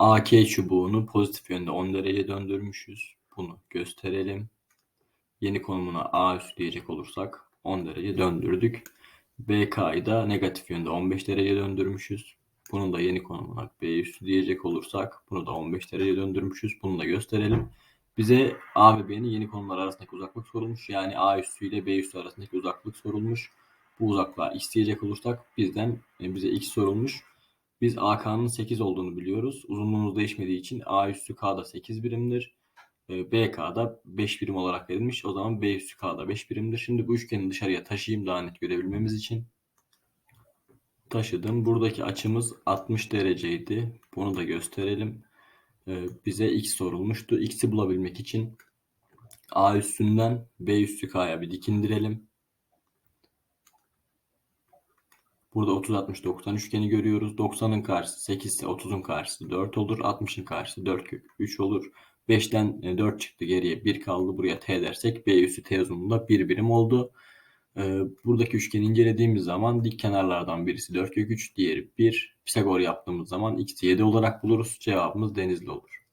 AK çubuğunu pozitif yönde 10 derece döndürmüşüz. Bunu gösterelim. Yeni konumuna A üssü diyecek olursak 10 derece döndürdük. BK'yı da negatif yönde 15 derece döndürmüşüz. Bunun da yeni konumuna B üssü diyecek olursak bunu da 15 derece döndürmüşüz. Bunu da gösterelim. Bize A ve B'nin yeni konumlar arasındaki uzaklık sorulmuş. Yani A üssü ile B üssü arasındaki uzaklık sorulmuş. Bu uzaklığa x diyecek olursak bizden e, bize x sorulmuş. Biz AK'nın 8 olduğunu biliyoruz. Uzunluğumuz değişmediği için A üssü K'da 8 birimdir. E, BK'da 5 birim olarak verilmiş. O zaman B üssü K'da 5 birimdir. Şimdi bu üçgeni dışarıya taşıyayım daha net görebilmemiz için. Taşıdım. Buradaki açımız 60 dereceydi. Bunu da gösterelim. E, bize x sorulmuştu. X'i bulabilmek için A üstünden B üssü K'ya bir dikindirelim. Burada 30 60 90 üçgeni görüyoruz. 90'ın karşısı 8 ise 30'un karşısı 4 olur. 60'ın karşısı 4 kök 3 olur. 5'ten 4 e, çıktı geriye 1 kaldı. Buraya t dersek b üssü t uzunluğunda 1 birim oldu. E, buradaki üçgeni incelediğimiz zaman dik kenarlardan birisi 4 kök 3 diğeri 1. Pisagor yaptığımız zaman x'i 7 olarak buluruz. Cevabımız denizli olur.